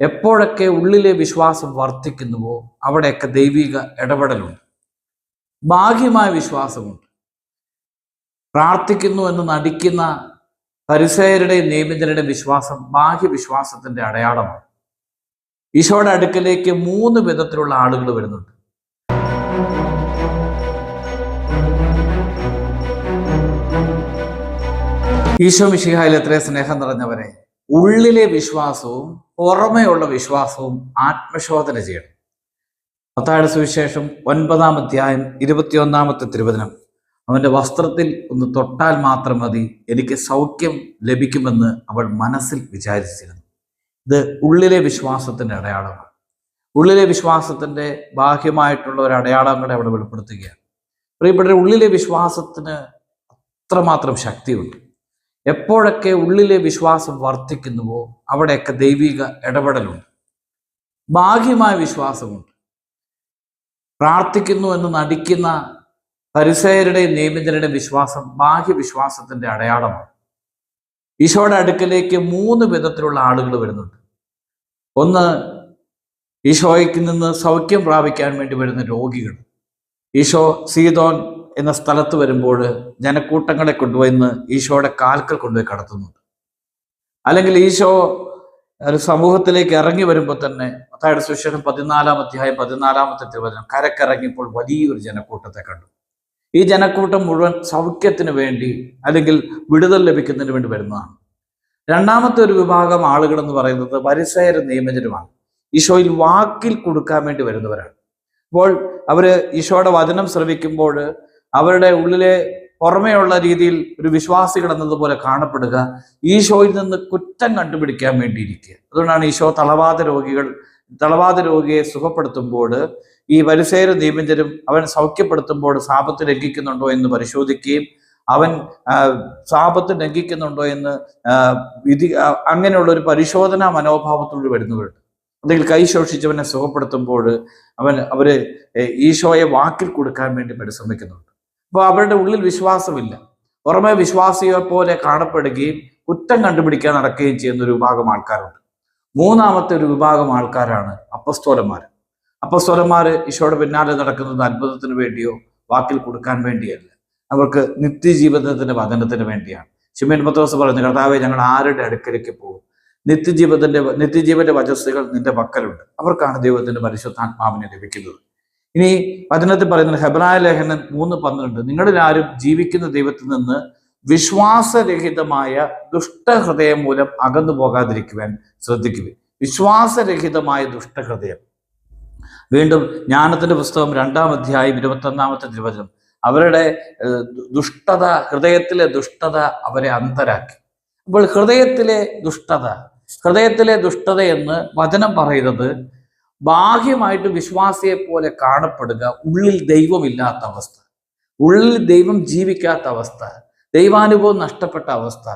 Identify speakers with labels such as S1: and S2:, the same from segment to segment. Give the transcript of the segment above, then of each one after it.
S1: എപ്പോഴൊക്കെ ഉള്ളിലെ വിശ്വാസം വർദ്ധിക്കുന്നുവോ അവിടെയൊക്കെ ദൈവിക ഇടപെടലുണ്ട്. ഭാഗ്യമായ വിശ്വാസമുണ്ട്. പ്രാർത്ഥിക്കുന്നു എന്ന് നടിക്കുന്ന പരിസയരുടെയും നിയമിതരുടെയും വിശ്വാസം ബാഹ്യവിശ്വാസത്തിന്റെ അടയാളമാണ്. ഈശോയുടെ അടുക്കലേക്ക് മൂന്ന് വിധത്തിലുള്ള ആളുകൾ വരുന്നുണ്ട്. ഈശോ മിഷിഹായിൽ എത്രയും സ്നേഹം നിറഞ്ഞവരെ ഉള്ളിലെ വിശ്വാസവും പുറമെയുള്ള വിശ്വാസവും ആത്മശോധന ചെയ്യണം. പത്താഴ്ച സുവിശേഷം ഒൻപതാം അധ്യായം ഇരുപത്തിയൊന്നാമത്തെ തിരുവചനം. അവന്റെ വസ്ത്രത്തിൽ ഒന്ന് തൊട്ടാൽ മാത്രം മതി എനിക്ക് സൗഖ്യം ലഭിക്കുമെന്ന് അവൾ മനസ്സിൽ വിചാരിച്ചിരുന്നു. ഇത് ഉള്ളിലെ വിശ്വാസത്തിന്റെ അടയാളമാണ്. ഉള്ളിലെ വിശ്വാസത്തിന്റെ ബാഹ്യമായിട്ടുള്ള ഒരു അടയാളം കൂടെ അവിടെ വെളിപ്പെടുത്തുകയാണ്. പ്രിയപ്പെട്ട ഉള്ളിലെ വിശ്വാസത്തിന് അത്രമാത്രം ശക്തിയുണ്ട്. എപ്പോഴൊക്കെ ഉള്ളിലെ വിശ്വാസം വർദ്ധിക്കുന്നുവോ അവിടെയൊക്കെ ദൈവിക ഇടപെടലുണ്ട്. ബാഹ്യമായ വിശ്വാസമുണ്ട്. പ്രാർത്ഥിക്കുന്നു എന്ന് നടിക്കുന്ന പരിസയരുടെയും നിയമിതരുടെയും വിശ്വാസം ബാഹ്യവിശ്വാസത്തിന്റെ അടയാളമാണ്. ഈശോയുടെ അടുക്കലേക്ക് മൂന്ന് വിധത്തിലുള്ള ആളുകൾ വരുന്നുണ്ട്. ഒന്ന് ഈശോയ്ക്ക് നിന്ന് സൗഖ്യം പ്രാപിക്കാൻ വേണ്ടി വരുന്ന രോഗികൾ. ഈശോ സീതോൻ എന്ന സ്ഥലത്ത് വരുമ്പോൾ ജനക്കൂട്ടങ്ങളെ കൊണ്ടുവന്ന് ഈശോയുടെ കാൽക്കൽ കൊണ്ടുപോയി കടത്തുന്നുണ്ട് അല്ലെങ്കിൽ ഈശോ ഒരു സമൂഹത്തിലേക്ക് ഇറങ്ങി വരുമ്പോൾ തന്നെ മത്തായുടെ സുശേഷം പതിനാലാം അധ്യായം പതിനാലാമത്തെ തിരുവചനം കരക്കിറങ്ങിയപ്പോൾ വലിയൊരു ജനക്കൂട്ടത്തെ കണ്ടു. ഈ ജനക്കൂട്ടം മുഴുവൻ സൗഖ്യത്തിന് വേണ്ടി അല്ലെങ്കിൽ വിടുതൽ ലഭിക്കുന്നതിന് വേണ്ടി വരുന്നതാണ്. രണ്ടാമത്തെ ഒരു വിഭാഗം ആളുകൾ എന്ന് പറയുന്നത് പരിസര നിയമജനുമാണ് ഈശോയിൽ വാക്കിൽ കൊടുക്കാൻ വേണ്ടി വരുന്നവരാണ്. അപ്പോൾ അവർ ഈശോയുടെ വചനം ശ്രവിക്കുമ്പോൾ അവരുടെ ഉള്ളിലെ പുറമെയുള്ള രീതിയിൽ ഒരു വിശ്വാസി കിടന്നതുപോലെ കാണപ്പെടുക ഈശോയിൽ നിന്ന് കുറ്റം കണ്ടുപിടിക്കാൻ വേണ്ടിയിരിക്കുക. അതുകൊണ്ടാണ് ഈശോ തളവാത രോഗികൾ തളവാത രോഗിയെ സുഖപ്പെടുത്തുമ്പോൾ ഈ വരുസേര ദീപഞ്ചരും അവൻ സൗഖ്യപ്പെടുത്തുമ്പോൾ സാപത്ത് ലംഘിക്കുന്നുണ്ടോ എന്ന് പരിശോധിക്കുകയും അവൻ സാപത്ത് ലംഘിക്കുന്നുണ്ടോ എന്ന് വിധി അങ്ങനെയുള്ള ഒരു പരിശോധനാ മനോഭാവത്തോട് വരുന്നവരുണ്ട്. അല്ലെങ്കിൽ കൈ ശോഷിച്ചവനെ സുഖപ്പെടുത്തുമ്പോൾ അവൻ അവർ ഈശോയെ വാക്കിൽ കൊടുക്കാൻ വേണ്ടി പരിശ്രമിക്കുന്നുണ്ട്. അപ്പോൾ അവരുടെ ഉള്ളിൽ വിശ്വാസമില്ല. പുറമെ വിശ്വാസിയെ പോലെ കാണപ്പെടുകയും കുറ്റം കണ്ടുപിടിക്കാൻ നടക്കുകയും ചെയ്യുന്ന ഒരു വിഭാഗം ആൾക്കാരുണ്ട്. മൂന്നാമത്തെ ഒരു വിഭാഗം ആൾക്കാരാണ് അപ്പസ്തോലന്മാർ. അപ്പസ്തോലന്മാർ ഈശോയുടെ പിന്നാലെ നടക്കുന്നത് അത്ഭുതത്തിന് വേണ്ടിയോ വാക്കിൽ കൊടുക്കാൻ വേണ്ടിയല്ല. അവർക്ക് നിത്യജീവിതത്തിന്റെ വചനത്തിന് വേണ്ടിയാണ്. ചിമ്മൻ പത്രോസ് പറഞ്ഞു കർത്താവെ ഞങ്ങൾ ആരുടെ അടുക്കലേക്ക് പോകും? നിത്യജീവിതത്തിന്റെ നിത്യജീവന്റെ വചസ്സുകൾ നിന്റെ പക്കലുണ്ട്. അവർക്കാണ് ദൈവത്തിന്റെ പരിശുദ്ധാത്മാവിനെ ലഭിക്കുന്നത്. ഇനി വചനത്തിൽ പറയുന്ന ഹെബ്രായ ലേഖനം മൂന്ന് പന്ത്രണ്ട്. നിങ്ങളിൽ ആരും ജീവിക്കുന്ന ദൈവത്തിൽ നിന്ന് വിശ്വാസരഹിതമായ ദുഷ്ടഹൃദയം മൂലം അകന്നു പോകാതിരിക്കുവാൻ ശ്രദ്ധിക്കുക വിശ്വാസരഹിതമായ ദുഷ്ടഹൃദയം. വീണ്ടും ജ്ഞാനത്തിന്റെ പുസ്തകം രണ്ടാം അധ്യായം ഇരുപത്തി ഒന്നാമത്തെ തിരുവചനം. അവരുടെ ദുഷ്ടത ഹൃദയത്തിലെ ദുഷ്ടത അവരെ അന്തരാക്കി. അപ്പോൾ ഹൃദയത്തിലെ ദുഷ്ടത ഹൃദയത്തിലെ ദുഷ്ടത എന്ന് വചനം പറയുന്നത് ബാഹ്യമായിട്ട് വിശ്വാസിയെ പോലെ കാണപ്പെടുക ഉള്ളിൽ ദൈവമില്ലാത്ത അവസ്ഥ. ഉള്ളിൽ ദൈവം ജീവിക്കാത്ത അവസ്ഥ. ദൈവാനുഭവം നഷ്ടപ്പെട്ട അവസ്ഥ.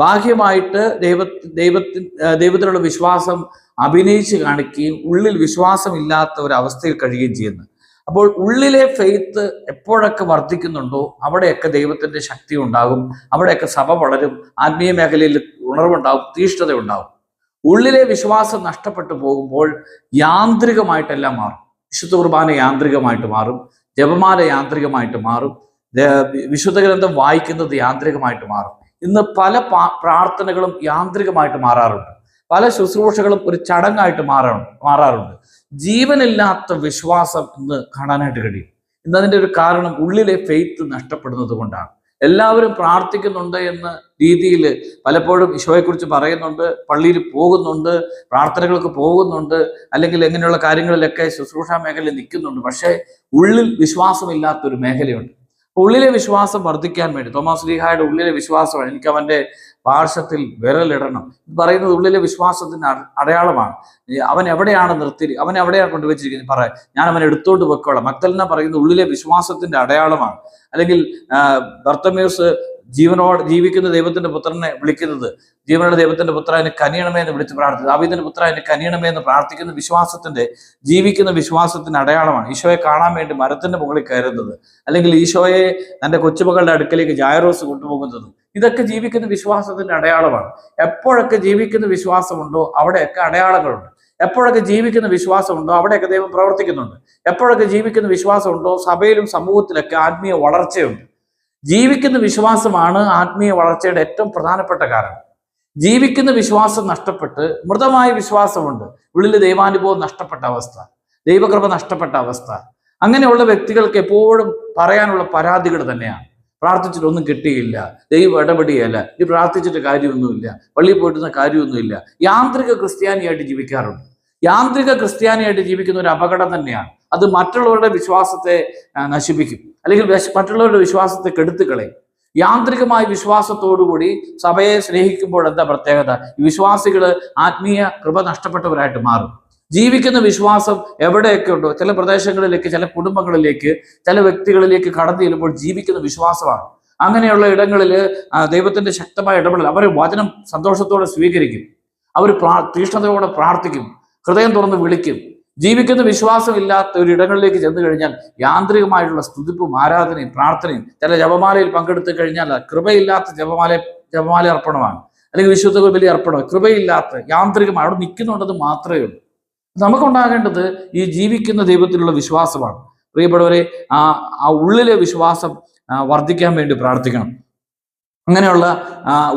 S1: ബാഹ്യമായിട്ട് ദൈവ ദൈവത്തിൽ ദൈവത്തിലുള്ള വിശ്വാസം അഭിനയിച്ച് കാണിക്കുകയും ഉള്ളിൽ വിശ്വാസം ഇല്ലാത്ത ഒരു അവസ്ഥയിൽ കഴിയുകയും ചെയ്യുന്നു. അപ്പോൾ ഉള്ളിലെ ഫെയ്ത്ത് എപ്പോഴൊക്കെ വർദ്ധിക്കുന്നുണ്ടോ അവിടെയൊക്കെ ദൈവത്തിന്റെ ശക്തി ഉണ്ടാകും. അവിടെയൊക്കെ സഭ വളരും. ആത്മീയ മേഖലയിൽ ഉണർവുണ്ടാവും തീഷ്ണത ഉണ്ടാവും ഉള്ളിലെ വിശ്വാസം നഷ്ടപ്പെട്ടു പോകുമ്പോൾ യാന്ത്രികമായിട്ടെല്ലാം മാറും. വിശുദ്ധ കുർബാന യാന്ത്രികമായിട്ട് മാറും. ജപമാല യാന്ത്രികമായിട്ട് മാറും. വിശുദ്ധ ഗ്രന്ഥം വായിക്കുന്നത് യാന്ത്രികമായിട്ട് മാറും. ഇന്ന് പല പ്രാർത്ഥനകളും യാന്ത്രികമായിട്ട് മാറാറുണ്ട്. പല ശുശ്രൂഷകളും ഒരു ചടങ്ങായിട്ട് മാറാറുണ്ട് മാറാറുണ്ട്. ജീവനില്ലാത്ത വിശ്വാസം ഇന്ന് കാണാനായിട്ട് കഴിയും. ഇന്ന് അതിന്റെ ഒരു കാരണം ഉള്ളിലെ ഫെയ്ത്ത് നഷ്ടപ്പെടുന്നത് കൊണ്ടാണ്. എല്ലാവരും പ്രാർത്ഥിക്കുന്നുണ്ട് എന്ന രീതിയിൽ പലപ്പോഴും ഈശോയെക്കുറിച്ച് പറയുന്നുണ്ട് പള്ളിയിൽ പോകുന്നുണ്ട് പ്രാർത്ഥനകൾക്ക് പോകുന്നുണ്ട് അല്ലെങ്കിൽ എങ്ങനെയുള്ള കാര്യങ്ങളിലൊക്കെ ശുശ്രൂഷാ മേഖലയിൽ നിൽക്കുന്നുണ്ട്. പക്ഷേ ഉള്ളിൽ വിശ്വാസമില്ലാത്തൊരു മേഖലയുണ്ട്. ഉള്ളിലെ വിശ്വാസം വർദ്ധിക്കാൻ വേണ്ടി തോമസ് ലീഹായുടെ ഉള്ളിലെ വിശ്വാസമാണ് എനിക്ക് അവന്റെ പാർശ്വത്തിൽ വിരലിടണം. പറയുന്നത് ഉള്ളിലെ വിശ്വാസത്തിന്റെ അടയാളമാണ്. അവൻ എവിടെയാണ് നിർത്തി അവൻ എവിടെയാണ് കൊണ്ടുവച്ചിരിക്കുന്നത്? പറയാം ഞാൻ അവനെ എടുത്തോണ്ട് വെക്കോളാം മക്തലിന പറയുന്നത് ഉള്ളിലെ വിശ്വാസത്തിന്റെ അടയാളമാണ്. അല്ലെങ്കിൽ ബർത്തമ്യൂസ് ജീവനോട് ജീവിക്കുന്ന ദൈവത്തിന്റെ പുത്രനെ വിളിക്കുന്നത് ജീവനുള്ള ദൈവത്തിന്റെ പുത്ര എന്നെ കനിയണമേ എന്ന് വിളിച്ച് പ്രാർത്ഥിക്കുന്നത് ദാവീദിന്റെ പുത്ര എന്നെ കനിയണമേ എന്ന് പ്രാർത്ഥിക്കുന്ന വിശ്വാസത്തിന്റെ ജീവിക്കുന്ന വിശ്വാസത്തിന്റെ അടയാളമാണ് ഈശോയെ കാണാൻ വേണ്ടി മരത്തിന്റെ മുകളിൽ കയറുന്നത് അല്ലെങ്കിൽ ഈശോയെ തന്റെ കൊച്ചുമകളുടെ അടുക്കലേക്ക് ജായറോസ് കൊണ്ടുപോകുന്നത്. ഇതൊക്കെ ജീവിക്കുന്ന വിശ്വാസത്തിന്റെ അടയാളമാണ്. എപ്പോഴൊക്കെ ജീവിക്കുന്ന വിശ്വാസമുണ്ടോ അവിടെയൊക്കെ അടയാളങ്ങളുണ്ട്. എപ്പോഴൊക്കെ ജീവിക്കുന്ന വിശ്വാസമുണ്ടോ അവിടെയൊക്കെ ദൈവം പ്രവർത്തിക്കുന്നുണ്ട്. എപ്പോഴൊക്കെ ജീവിക്കുന്ന വിശ്വാസമുണ്ടോ സഭയിലും സമൂഹത്തിലൊക്കെ ആത്മീയ വളർച്ചയുണ്ട്. ജീവിക്കുന്ന വിശ്വാസമാണ് ആത്മീയ വളർച്ചയുടെ ഏറ്റവും പ്രധാനപ്പെട്ട കാരണം. ജീവിക്കുന്ന വിശ്വാസം നഷ്ടപ്പെട്ട് മൃതമായ വിശ്വാസമുണ്ട്. ഉള്ളിൽ ദൈവാനുഭവം നഷ്ടപ്പെട്ട അവസ്ഥ ദൈവകൃപ നഷ്ടപ്പെട്ട അവസ്ഥ. അങ്ങനെയുള്ള വ്യക്തികൾക്ക് എപ്പോഴും പറയാനുള്ള പരാതികൾ തന്നെയാണ്. പ്രാർത്ഥിച്ചിട്ട് ഒന്നും കിട്ടിയില്ല ദൈവം ഇടപെടുകയല്ല ഈ പ്രാർത്ഥിച്ചിട്ട് കാര്യമൊന്നുമില്ല പള്ളിയിൽ പോയിട്ടുന്ന കാര്യമൊന്നുമില്ല. യാന്ത്രിക ക്രിസ്ത്യാനിയായിട്ട് ജീവിക്കാറുണ്ട്. യാന്ത്രിക ക്രിസ്ത്യാനിയായിട്ട് ജീവിക്കുന്ന ഒരു അപകടം തന്നെയാണ്. അത് മറ്റുള്ളവരുടെ വിശ്വാസത്തെ നശിപ്പിക്കും. അല്ലെങ്കിൽ മറ്റുള്ളവരുടെ വിശ്വാസത്തെ കെടുത്തുകളെ കളയും. യാന്ത്രികമായ വിശ്വാസത്തോടുകൂടി സഭയെ സ്നേഹിക്കുമ്പോൾ എന്താ പ്രത്യേകത? വിശ്വാസികൾ ആത്മീയ കൃപ നഷ്ടപ്പെട്ടവരായിട്ട് മാറും. ജീവിക്കുന്ന വിശ്വാസം എവിടെയൊക്കെ ഉണ്ടോ ചില പ്രദേശങ്ങളിലേക്ക് ചില കുടുംബങ്ങളിലേക്ക് ചില വ്യക്തികളിലേക്ക് കടന്നു ചെല്ലുമ്പോൾ ജീവിക്കുന്ന വിശ്വാസമാണ്. അങ്ങനെയുള്ള ഇടങ്ങളിൽ ദൈവത്തിന്റെ ശക്തമായ ഇടപെടൽ അവർ വചനം സന്തോഷത്തോടെ സ്വീകരിക്കും. അവർ പ്രാ തീഷ്ണതയോടെ പ്രാർത്ഥിക്കും. ഹൃദയം തുറന്ന് വിളിക്കും. ജീവിക്കുന്ന വിശ്വാസമില്ലാത്ത ഒരു ഇടങ്ങളിലേക്ക് ചെന്നു കഴിഞ്ഞാൽ യാന്ത്രികമായിട്ടുള്ള സ്തുതിപ്പും ആരാധനയും പ്രാർത്ഥനയും ചില ജപമാലയിൽ പങ്കെടുത്തു കഴിഞ്ഞാൽ കൃപയില്ലാത്ത ജപമാല ജപമാല അർപ്പണമാണ്. അല്ലെങ്കിൽ വിശുദ്ധ ബലി അർപ്പണം കൃപയില്ലാത്ത യാന്ത്രികമായി അവിടെ നിൽക്കുന്നുണ്ടത് മാത്രമേ ഉള്ളൂ. നമുക്കുണ്ടാകേണ്ടത് ഈ ജീവിക്കുന്ന ദൈവത്തിലുള്ള വിശ്വാസമാണ്. പ്രിയപ്പെട്ടവരെ ആ ആ ഉള്ളിലെ വിശ്വാസം വർദ്ധിക്കാൻ വേണ്ടി പ്രാർത്ഥിക്കണം. അങ്ങനെയുള്ള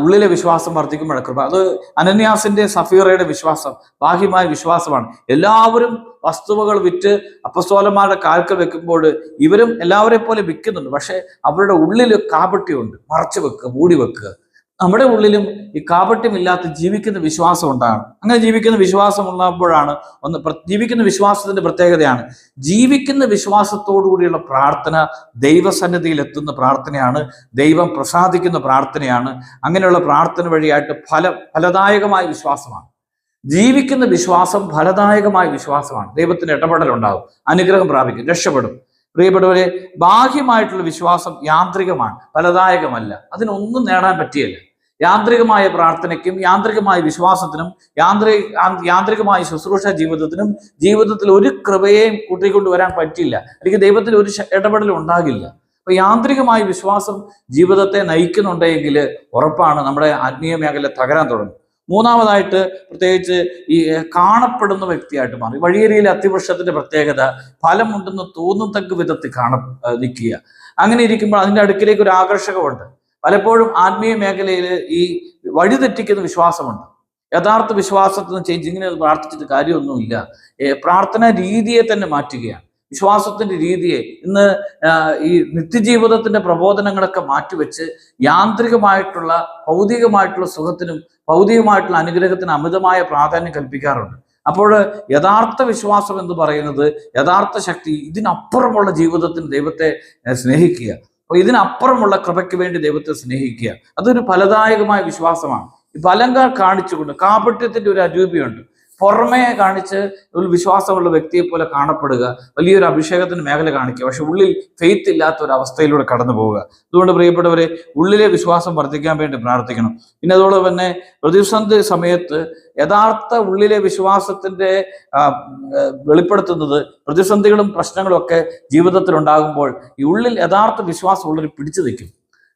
S1: ഉള്ളിലെ വിശ്വാസം വർദ്ധിക്കുമ്പോഴാണ് കൃപ. അത് അനന്യാസിന്റെ സഫീറയുടെ വിശ്വാസം ബാഹ്യമായ വിശ്വാസമാണ്. എല്ലാവരും വസ്തുവകൾ വിറ്റ് അപ്പസ്തോലന്മാരുടെ കാൽക്കൽ വെക്കുമ്പോൾ ഇവരും എല്ലാവരെ പോലെ വിൽക്കുന്നുണ്ട്. പക്ഷെ അവരുടെ ഉള്ളിൽ കാപട്യമുണ്ട്. മറച്ചു വെക്കുക മൂടി വെക്കുക. നമ്മുടെ ഉള്ളിലും ഈ കാപട്യമില്ലാത്ത ജീവിക്കുന്ന വിശ്വാസം ഉണ്ടാകണം. അങ്ങനെ ജീവിക്കുന്ന വിശ്വാസം ഉള്ളപ്പോഴാണ് ഒന്ന് ജീവിക്കുന്ന വിശ്വാസത്തിന്റെ പ്രത്യേകതയാണ്. ജീവിക്കുന്ന വിശ്വാസത്തോടു കൂടിയുള്ള പ്രാർത്ഥന ദൈവസന്നിധിയിൽ എത്തുന്ന പ്രാർത്ഥനയാണ് ദൈവം പ്രസാദിക്കുന്ന പ്രാർത്ഥനയാണ്. അങ്ങനെയുള്ള പ്രാർത്ഥന വഴിയായിട്ട് ഫല ഫലദായകമായ വിശ്വാസമാണ്. ജീവിക്കുന്ന വിശ്വാസം ഫലദായകമായ വിശ്വാസമാണ്. ദൈവത്തിന് ഇടപെടലുണ്ടാകും. അനുഗ്രഹം പ്രാപിക്കും. രക്ഷപ്പെടും. പ്രിയപ്പെട്ടവരെ ബാഹ്യമായിട്ടുള്ള വിശ്വാസം യാന്ത്രികമാണ് ഫലദായകമല്ല. അതിനൊന്നും നേടാൻ പറ്റിയല്ല. യാന്ത്രികമായ പ്രാർത്ഥനയ്ക്കും യാന്ത്രികമായ വിശ്വാസത്തിനും യാന്ത്രിക യാന്ത്രികമായ ശുശ്രൂഷ ജീവിതത്തിനും ജീവിതത്തിൽ ഒരു കൃപയെയും കൂട്ടിക്കൊണ്ടുവരാൻ പറ്റില്ല. അല്ലെങ്കിൽ ദൈവത്തിൽ ഒരു ഇടപെടലും ഉണ്ടാകില്ല. അപ്പൊ യാന്ത്രികമായ വിശ്വാസം ജീവിതത്തെ നയിക്കുന്നുണ്ടെങ്കിൽ ഉറപ്പാണ് നമ്മുടെ ആത്മീയ മേഖല തകരാൻ തുടങ്ങും. മൂന്നാമതായിട്ട് പ്രത്യേകിച്ച് ഈ കാണപ്പെടുന്ന വ്യക്തിയായിട്ട് മാറി. വഴിയരിയിലെ അത്തിവൃക്ഷത്തിന്റെ പ്രത്യേകത ഫലമുണ്ടെന്ന് തോന്നത്തക്ക വിധത്തിൽ കാണ നിൽക്കുക. അങ്ങനെ ഇരിക്കുമ്പോൾ അതിന്റെ അടുക്കിലേക്ക് ഒരു ആകർഷകമുണ്ട്. പലപ്പോഴും ആത്മീയ മേഖലയിൽ ഈ വഴിതെറ്റിക്കുന്ന വിശ്വാസമുണ്ട്. യഥാർത്ഥ വിശ്വാസത്തിൽ നിന്ന് പ്രാർത്ഥിച്ചിട്ട് കാര്യമൊന്നുമില്ല. പ്രാർത്ഥനാ രീതിയെ തന്നെ മാറ്റുകയാണ്. വിശ്വാസത്തിന്റെ രീതിയെ ഇന്ന് ഈ നിത്യജീവിതത്തിന്റെ പ്രബോധനങ്ങളൊക്കെ മാറ്റിവെച്ച് യാന്ത്രികമായിട്ടുള്ള ഭൗതികമായിട്ടുള്ള സുഖത്തിനും ഭൗതികമായിട്ടുള്ള അനുഗ്രഹത്തിനും അമിതമായ പ്രാധാന്യം കൽപ്പിക്കാറുണ്ട്. അപ്പോൾ യഥാർത്ഥ വിശ്വാസം എന്ന് പറയുന്നത് യഥാർത്ഥ ശക്തി ഇതിനപ്പുറമുള്ള ജീവിതത്തിന് ദൈവത്തെ സ്നേഹിക്കുക. അപ്പോൾ ഇതിനപ്പുറമുള്ള കൃപയ്ക്ക് വേണ്ടി ദൈവത്തെ സ്നേഹിക്കുക. അതൊരു ഫലദായകമായ വിശ്വാസമാണ്. ഫലങ്ങൾ കാണിച്ചുകൊണ്ട് കാപട്യത്തിന്റെ ഒരു അരൂപിയുണ്ട്. പുറമേ കാണിച്ച് ഒരു വിശ്വാസമുള്ള വ്യക്തിയെ പോലെ കാണപ്പെടുക വലിയൊരു അഭിഷേകത്തിന് മേഖല കാണിക്കുക പക്ഷെ ഉള്ളിൽ ഫെയ്ത്ത് ഇല്ലാത്ത ഒരു അവസ്ഥയിലൂടെ കടന്നു പോവുക. അതുകൊണ്ട് പ്രിയപ്പെട്ടവരെ ഉള്ളിലെ വിശ്വാസം വർദ്ധിക്കാൻ വേണ്ടി പ്രാർത്ഥിക്കണം. പിന്നെ അതോടൊപ്പം തന്നെ പ്രതിസന്ധി സമയത്ത് യഥാർത്ഥ ഉള്ളിലെ വിശ്വാസത്തിന്റെ വെളിപ്പെടുത്തുന്നത് പ്രതിസന്ധികളും പ്രശ്നങ്ങളും ഒക്കെ ജീവിതത്തിൽ ഉണ്ടാകുമ്പോൾ ഈ ഉള്ളിൽ യഥാർത്ഥ വിശ്വാസം ഉള്ളവർ പിടിച്ചു നിൽക്കും.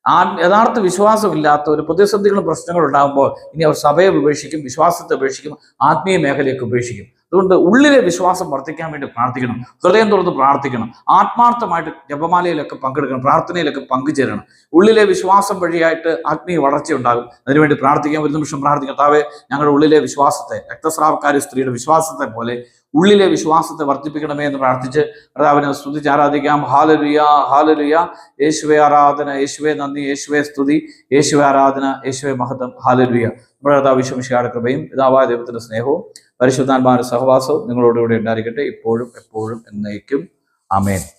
S1: ആ യഥാർത്ഥ വിശ്വാസമില്ലാത്ത ഒരു പ്രതിസന്ധികളും പ്രശ്നങ്ങളും ഉണ്ടാകുമ്പോൾ ഇനി അവർ സഭയെ ഉപേക്ഷിക്കും വിശ്വാസത്തെ ഉപേക്ഷിക്കും ആത്മീയ മേഖലയൊക്കെ ഉപേക്ഷിക്കും. അതുകൊണ്ട് ഉള്ളിലെ വിശ്വാസം വർദ്ധിക്കാൻ വേണ്ടി പ്രാർത്ഥിക്കണം ഹൃദയം തുറന്ന് പ്രാർത്ഥിക്കണം ആത്മാർത്ഥമായിട്ട് ജപമാലയിലൊക്കെ പങ്കെടുക്കണം പ്രാർത്ഥനയിലൊക്കെ പങ്കുചേരണം. ഉള്ളിലെ വിശ്വാസം വഴിയായിട്ട് ആത്മീയ വളർച്ച ഉണ്ടാകും. അതിനുവേണ്ടി പ്രാർത്ഥിക്കാൻ ഒരു നിമിഷം പ്രാർത്ഥിക്കാം. താവേ ഞങ്ങളുടെ ഉള്ളിലെ വിശ്വാസത്തെ രക്തസ്രാവക്കാരി സ്ത്രീയുടെ വിശ്വാസത്തെ പോലെ ഉള്ളിലെ വിശ്വാസത്തെ വർദ്ധിപ്പിക്കണമേ എന്ന് പ്രാർത്ഥിച്ച് കർത്താവിനെ സ്തുതിച്ച് ആരാധിക്കാം. ഹാലലുയ ഹാലലുയ യേശുവെ ആരാധന യേശുവെ നന്ദി യേശുവെ സ്തുതി യേശുവെ ആരാധന യേശുവെ മഹത്വം. ഹാലലുയ നമ്മുടെ കർത്താവ് വിശ്വമിശിയുടെ കൃപയും പിതാവായ ദൈവത്തിന്റെ സ്നേഹവും പരിശുദ്ധാത്മാരുടെ സഹവാസവും നിങ്ങളോടുകൂടി ഉണ്ടായിരിക്കട്ടെ. ഇപ്പോഴും എപ്പോഴും എന്നേക്കും. ആമേൻ.